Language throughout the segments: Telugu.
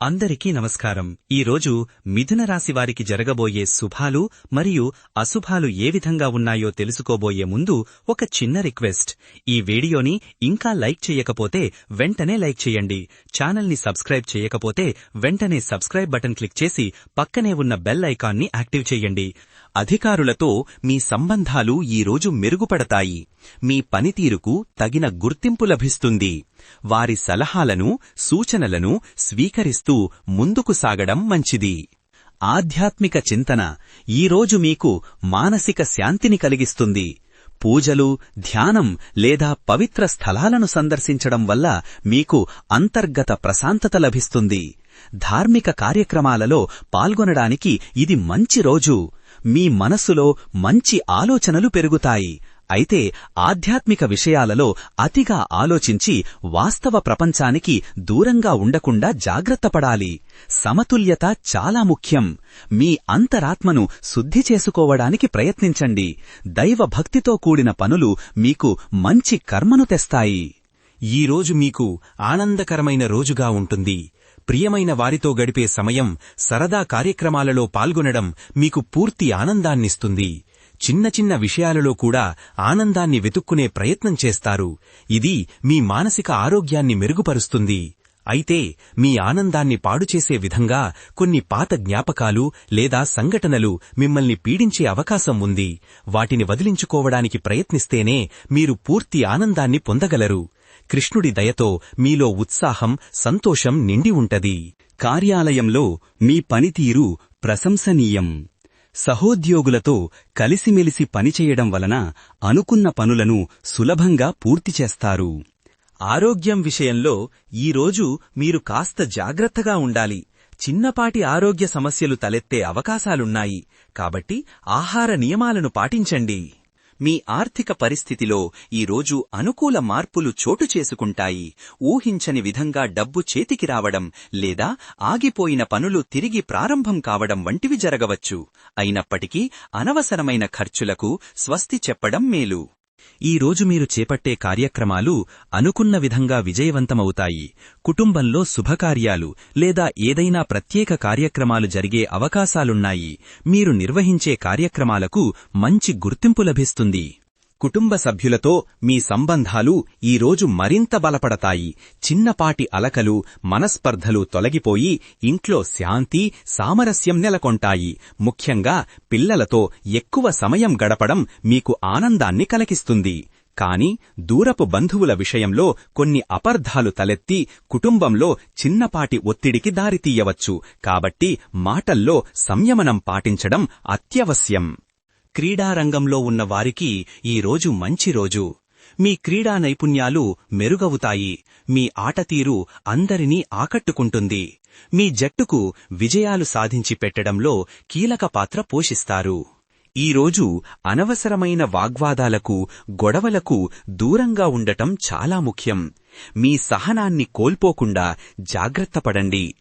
అందరికీ నమస్కారం. ఈరోజు మిథున రాశి వారికి జరగబోయే శుభాలు మరియు అశుభాలు ఏ విధంగా ఉన్నాయో తెలుసుకోబోయే ముందు ఒక చిన్న రిక్వెస్ట్. ఈ వీడియోని ఇంకా లైక్ చేయకపోతే వెంటనే లైక్ చేయండి. ఛానల్ని సబ్స్క్రైబ్ చేయకపోతే వెంటనే సబ్స్క్రైబ్ బటన్ క్లిక్ చేసి పక్కనే ఉన్న బెల్ ఐకాన్ని యాక్టివ్ చేయండి. అధికారులతో మీ సంబంధాలు ఈరోజు మెరుగుపడతాయి. మీ పనితీరుకు తగిన గుర్తింపు లభిస్తుంది. వారి సలహాలను సూచనలను స్వీకరిస్తూ ముందుకు సాగడం మంచిది. ఆధ్యాత్మిక చింతన ఈరోజు మీకు మానసిక శాంతిని కలిగిస్తుంది. పూజలు ధ్యానం లేదా పవిత్ర స్థలాలను సందర్శించడం వల్ల మీకు అంతర్గత ప్రశాంతత లభిస్తుంది. ధార్మిక కార్యక్రమాలలో పాల్గొనడానికి ఇది మంచి రోజు. మీ మనస్సులో మంచి ఆలోచనలు పెరుగుతాయి. అయితే ఆధ్యాత్మిక విషయాలలో అతిగా ఆలోచించి వాస్తవ ప్రపంచానికి దూరంగా ఉండకుండా జాగ్రత్తపడాలి సమతుల్యత చాలా ముఖ్యం. మీ అంతరాత్మను శుద్ధి చేసుకోవడానికి ప్రయత్నించండి. దైవభక్తితో కూడిన పనులు మీకు మంచి కర్మను తెస్తాయి. ఈరోజు మీకు ఆనందకరమైన రోజుగా ఉంటుంది. ప్రియమైన వారితో గడిపే సమయం సరదా కార్యక్రమాలలో పాల్గొనడం మీకు పూర్తి ఆనందాన్నిస్తుంది. చిన్న చిన్న విషయాలలో కూడా ఆనందాన్ని వెతుక్కునే ప్రయత్నం చేస్తారు. ఇది మీ మానసిక ఆరోగ్యాన్ని మెరుగుపరుస్తుంది. అయితే మీ ఆనందాన్ని పాడుచేసే విధంగా కొన్ని పాత జ్ఞాపకాలు లేదా సంఘటనలు మిమ్మల్ని పీడించే అవకాశం ఉంది. వాటిని వదిలించుకోవడానికి ప్రయత్నిస్తేనే మీరు పూర్తి ఆనందాన్ని పొందగలరు. కృష్ణుడి దయతో మీలో ఉత్సాహం సంతోషం నిండి ఉంటది. కార్యాలయంలో మీ పనితీరు ప్రశంసనీయం. సహోద్యోగులతో కలిసిమెలిసి పనిచేయడం వలన అనుకున్న పనులను సులభంగా పూర్తి చేస్తారు. ఆరోగ్యం విషయంలో ఈరోజు మీరు కాస్త జాగ్రత్తగా ఉండాలి. చిన్నపాటి ఆరోగ్య సమస్యలు తలెత్తే అవకాశాలున్నాయి. కాబట్టి ఆహార నియమాలను పాటించండి. మీ ఆర్థిక పరిస్థితిలో ఈరోజు అనుకూల మార్పులు చోటు చేసుకుంటాయి. ఊహించని విధంగా డబ్బు చేతికి రావడం లేదా ఆగిపోయిన పనులు తిరిగి ప్రారంభం కావడం వంటివి జరగవచ్చు. అయినప్పటికీ అనవసరమైన ఖర్చులకు స్వస్తి చెప్పడం మేలు. ఈ రోజు మీరు చేపట్టే కార్యక్రమాలు అనుకున్న విధంగా విజయవంతమవుతాయి. కుటుంబంలో శుభకార్యాలు లేదా ఏదైనా ప్రత్యేక కార్యక్రమాలు జరిగే అవకాశాలున్నాయి. మీరు నిర్వహించే కార్యక్రమాలకు మంచి గుర్తింపు లభిస్తుంది. కుటుంబ సభ్యులతో మీ సంబంధాలు ఈరోజు మరింత బలపడతాయి. చిన్నపాటి అలకలు మనస్పర్ధలు తొలగిపోయి ఇంట్లో శాంతి సామరస్యం నెలకొంటాయి. ముఖ్యంగా పిల్లలతో ఎక్కువ సమయం గడపడం మీకు ఆనందాన్ని కలిగిస్తుంది. కాని దూరపు బంధువుల విషయంలో కొన్ని అపర్ధాలు తలెత్తి కుటుంబంలో చిన్నపాటి ఒత్తిడికి దారితీయవచ్చు. కాబట్టి మాటల్లో సంయమనం పాటించడం అత్యవశ్యం. క్రీడారంగంలో ఉన్న వారికి ఈరోజు మంచి రోజు. మీ క్రీడా నైపుణ్యాలు మెరుగవుతాయి. మీ ఆటతీరు అందరినీ ఆకట్టుకుంటుంది. మీ జట్టుకు విజయాలు సాధించి పెట్టడంలో కీలక పాత్ర పోషిస్తారు. ఈరోజు అనవసరమైన వాగ్వాదాలకు గొడవలకు దూరంగా ఉండటం చాలా ముఖ్యం. మీ సహనాన్ని కోల్పోకుండా జాగ్రత్తపడండి.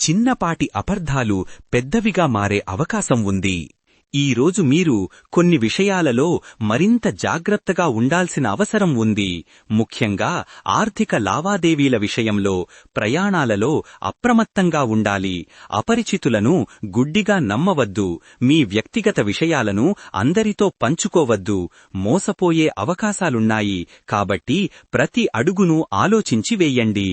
చిన్నపాటి అపర్ధాలు పెద్దవిగా మారే అవకాశం ఉంది. ఈ రోజు మీరు కొన్ని విషయాలలో మరింత జాగ్రత్తగా ఉండాల్సిన అవసరం ఉంది. ముఖ్యంగా ఆర్థిక లావాదేవీల విషయంలో ప్రయాణాలలో అప్రమత్తంగా ఉండాలి. అపరిచితులను గుడ్డిగా నమ్మవద్దు. మీ వ్యక్తిగత విషయాలను అందరితో పంచుకోవద్దు. మోసపోయే అవకాశాలున్నాయి. కాబట్టి ప్రతి అడుగును ఆలోచించి వేయండి.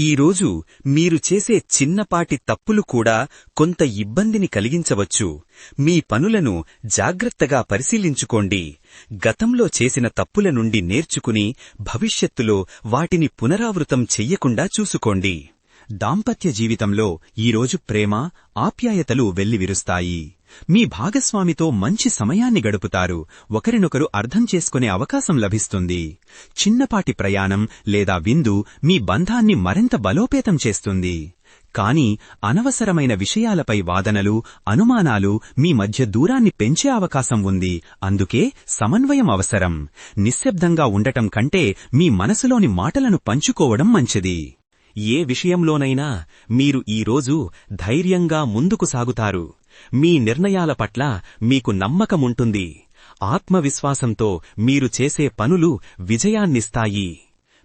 ఈరోజు మీరు చేసే చిన్నపాటి తప్పులు కూడా కొంత ఇబ్బందిని కలిగించవచ్చు. మీ పనులను జాగ్రత్తగా పరిశీలించుకోండి. గతంలో చేసిన తప్పుల నుండి నేర్చుకుని భవిష్యత్తులో వాటిని పునరావృతం చెయ్యకుండా చూసుకోండి. దాంపత్య జీవితంలో ఈరోజు ప్రేమ ఆప్యాయతలు వెల్లివిరుస్తాయి. మీ భాగస్వామితో మంచి సమయాన్ని గడుపుతారు. ఒకరినొకరు అర్థం చేసుకునే అవకాశం లభిస్తుంది. చిన్నపాటి ప్రయాణం లేదా విందు మీ బంధాన్ని మరింత బలోపేతం చేస్తుంది. కాని అనవసరమైన విషయాలపై వాదనలు అనుమానాలు మీ మధ్య దూరాన్ని పెంచే అవకాశం ఉంది. అందుకే సమన్వయం అవసరం. నిశ్శబ్దంగా ఉండటం కంటే మీ మనసులోని మాటలను పంచుకోవడం మంచిది. ఏ విషయంలోనైనా మీరు ఈరోజు ధైర్యంగా ముందుకు సాగుతారు. మీ నిర్ణయాల పట్ల మీకు నమ్మకముంటుంది. ఆత్మవిశ్వాసంతో మీరు చేసే పనులు విజయాన్నిస్తాయి.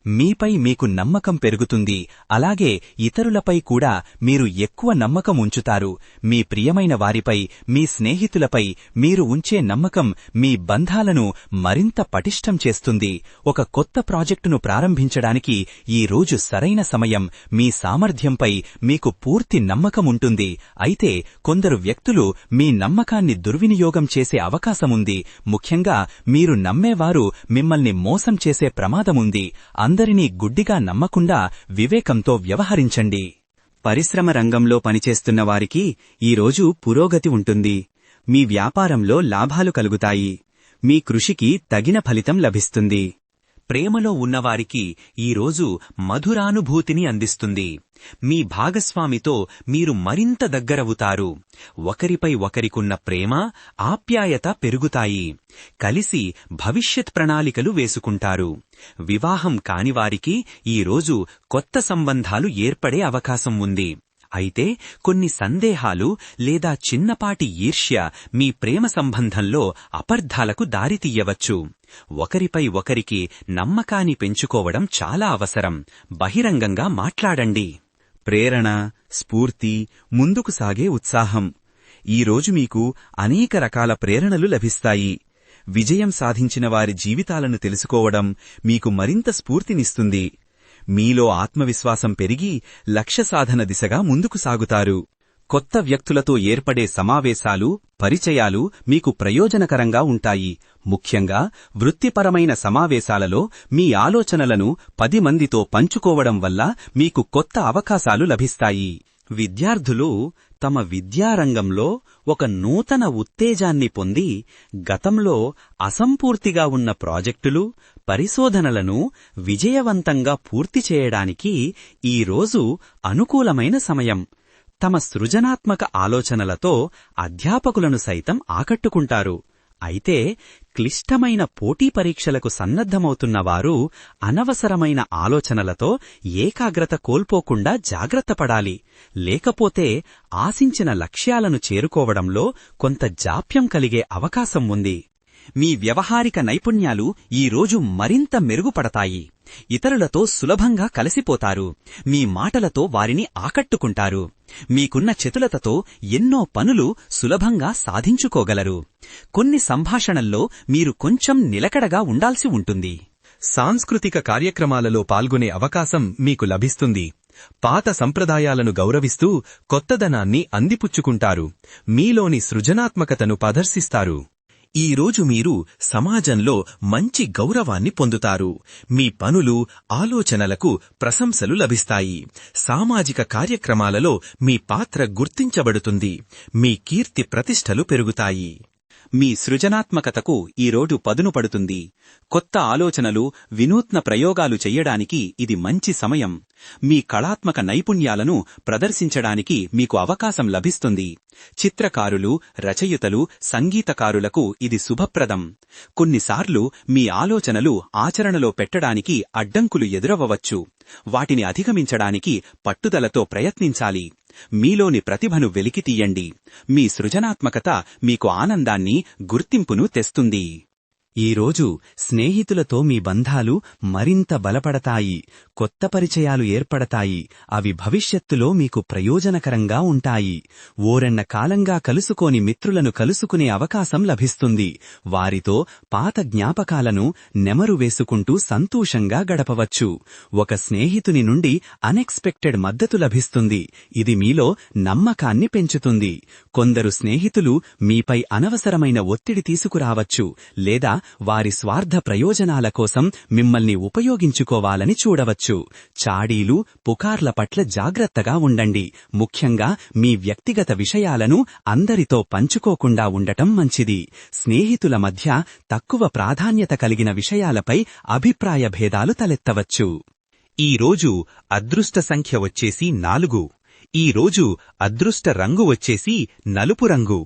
మీపై మీకు నమ్మకం పెరుగుతుంది. అలాగే ఇతరులపై కూడా మీరు ఎక్కువ నమ్మకం ఉంచుతారు. మీ ప్రియమైన వారిపై మీ స్నేహితులపై మీరు ఉంచే నమ్మకం మీ బంధాలను మరింత పటిష్టం చేస్తుంది. ఒక కొత్త ప్రాజెక్టును ప్రారంభించడానికి ఈ రోజు సరైన సమయం. మీ సామర్థ్యంపై మీకు పూర్తి నమ్మకం ఉంటుంది. అయితే కొందరు వ్యక్తులు మీ నమ్మకాన్ని దుర్వినియోగం చేసే అవకాశముంది. ముఖ్యంగా మీరు నమ్మేవారు మిమ్మల్ని మోసం చేసే ప్రమాదముంది. అందరినీ గుడ్డిగా నమ్మకుండా వివేకంతో వ్యవహరించండి. పరిశ్రమ రంగంలో పనిచేస్తున్న వారికి ఈరోజు పురోగతి ఉంటుంది. మీ వ్యాపారంలో లాభాలు కలుగుతాయి. మీ కృషికి తగిన ఫలితం లభిస్తుంది. ప్రేమలో ఉన్నవారికి ఈరోజు మధురానుభూతిని అందిస్తుంది. మీ భాగస్వామితో మీరు మరింత దగ్గరవుతారు. ఒకరిపై ఒకరికున్న ప్రేమ ఆప్యాయత పెరుగుతాయి. కలిసి భవిష్యత్ ప్రణాళికలు వేసుకుంటారు. వివాహం కానివారికి ఈరోజు కొత్త సంబంధాలు ఏర్పడే అవకాశం ఉంది. అయితే కొన్ని సందేహాలు లేదా చిన్నపాటి ఈర్ష్య మీ ప్రేమ సంబంధంలో అపర్ధాలకు దారితీయవచ్చు ఒకరిపై ఒకరికి నమ్మకాన్ని పెంచుకోవడం చాలా అవసరం. బహిరంగంగా మాట్లాడండి. ప్రేరణ స్ఫూర్తి ముందుకు సాగే ఉత్సాహం. ఈరోజు మీకు అనేక రకాల ప్రేరణలు లభిస్తాయి. విజయం సాధించిన వారి జీవితాలను తెలుసుకోవడం మీకు మరింత స్ఫూర్తినిస్తుంది. మీలో ఆత్మవిశ్వాసం పెరిగి లక్ష్య సాధన దిశగా ముందుకు సాగుతారు. కొత్త వ్యక్తులతో ఏర్పడే సమావేశాలు పరిచయాలు మీకు ప్రయోజనకరంగా ఉంటాయి. ముఖ్యంగా వృత్తిపరమైన సమావేశాలలో మీ ఆలోచనలను పది మందితో పంచుకోవడం వల్ల మీకు కొత్త అవకాశాలు లభిస్తాయి. విద్యార్థులు తమ విద్యారంగంలో ఒక నూతన ఉత్తేజాన్ని పొంది గతంలో అసంపూర్తిగా ఉన్న ప్రాజెక్టులు పరిశోధనలను విజయవంతంగా పూర్తి చేయడానికి ఈరోజు అనుకూలమైన సమయం. తమ సృజనాత్మక ఆలోచనలతో అధ్యాపకులను సైతం ఆకట్టుకుంటారు. అయితే క్లిష్టమైన పోటీ పరీక్షలకు సన్నద్ధమవుతున్న వారు అనవసరమైన ఆలోచనలతో ఏకాగ్రత కోల్పోకుండా జాగ్రత్తపడాలి లేకపోతే ఆశించిన లక్ష్యాలను చేరుకోవడంలో కొంత జాప్యం కలిగే అవకాశం ఉంది. మీ వ్యవహారిక నైపుణ్యాలు ఈరోజు మరింత మెరుగుపడతాయి. ఇతరులతో సులభంగా కలిసిపోతారు. మీ మాటలతో వారిని ఆకట్టుకుంటారు. మీకున్న చతులతతో ఎన్నో పనులు సులభంగా సాధించుకోగలరు. కొన్ని సంభాషణల్లో మీరు కొంచెం నిలకడగా ఉండాల్సి ఉంటుంది. సాంస్కృతిక కార్యక్రమాలలో పాల్గొనే అవకాశం మీకు లభిస్తుంది. పాత సంప్రదాయాలను గౌరవిస్తూ కొత్తదనాన్ని అందిపుచ్చుకుంటారు. మీలోని సృజనాత్మకతను ప్రదర్శిస్తారు. ఈ రోజు మీరు సమాజంలో మంచి గౌరవాన్ని పొందుతారు. మీ పనులు ఆలోచనలకు ప్రశంసలు లభిస్తాయి. సామాజిక కార్యక్రమాలలో మీ పాత్ర గుర్తించబడుతుంది. మీ కీర్తి ప్రతిష్టలు పెరుగుతాయి. మీ సృజనాత్మకతకు ఈరోజు పదును పడుతుంది. కొత్త ఆలోచనలు వినూత్న ప్రయోగాలు చెయ్యడానికి ఇది మంచి సమయం. మీ కళాత్మక నైపుణ్యాలను ప్రదర్శించడానికి మీకు అవకాశం లభిస్తుంది. చిత్రకారులు రచయితలు సంగీతకారులకు ఇది శుభప్రదం. కొన్నిసార్లు మీ ఆలోచనలు ఆచరణలో పెట్టడానికి అడ్డంకులు ఎదురవ్వచ్చు వాటిని అధిగమించడానికి పట్టుదలతో ప్రయత్నించాలి. మీలోని ప్రతిభను వెలికితీయండి. మీ సృజనాత్మకత మీకు ఆనందాన్ని గుర్తింపును తెస్తుంది. ఈరోజు స్నేహితులతో మీ బంధాలు మరింత బలపడతాయి కొత్త పరిచయాలు ఏర్పడతాయి అవి భవిష్యత్తులో మీకు ప్రయోజనకరంగా ఉంటాయి. ఓరెన్న కాలంగా కలుసుకోని మిత్రులను కలుసుకునే అవకాశం లభిస్తుంది. వారితో పాత జ్ఞాపకాలను నెమరు వేసుకుంటూ సంతోషంగా గడపవచ్చు. ఒక స్నేహితుని నుండి అన్ఎక్స్పెక్టెడ్ మద్దతు లభిస్తుంది. ఇది మీలో నమ్మకాన్ని పెంచుతుంది. కొందరు స్నేహితులు మీపై అనవసరమైన ఒత్తిడి తీసుకురావచ్చు లేదా వారి స్వార్థ ప్రయోజనాల కోసం మిమ్మల్ని ఉపయోగించుకోవాలని చూడవచ్చు. చాడీలు పుకార్ల పట్ల జాగ్రత్తగా ఉండండి. ముఖ్యంగా మీ వ్యక్తిగత విషయాలను అందరితో పంచుకోకుండా ఉండటం మంచిది. స్నేహితుల మధ్య తక్కువ ప్రాధాన్యత కలిగిన విషయాలపై అభిప్రాయ భేదాలు తలెత్తవచ్చు. ఈ రోజు అదృష్ట సంఖ్య వచ్చేసి నాలుగు. ఈ రోజు అదృష్ట రంగు వచ్చేసి నలుపు రంగు.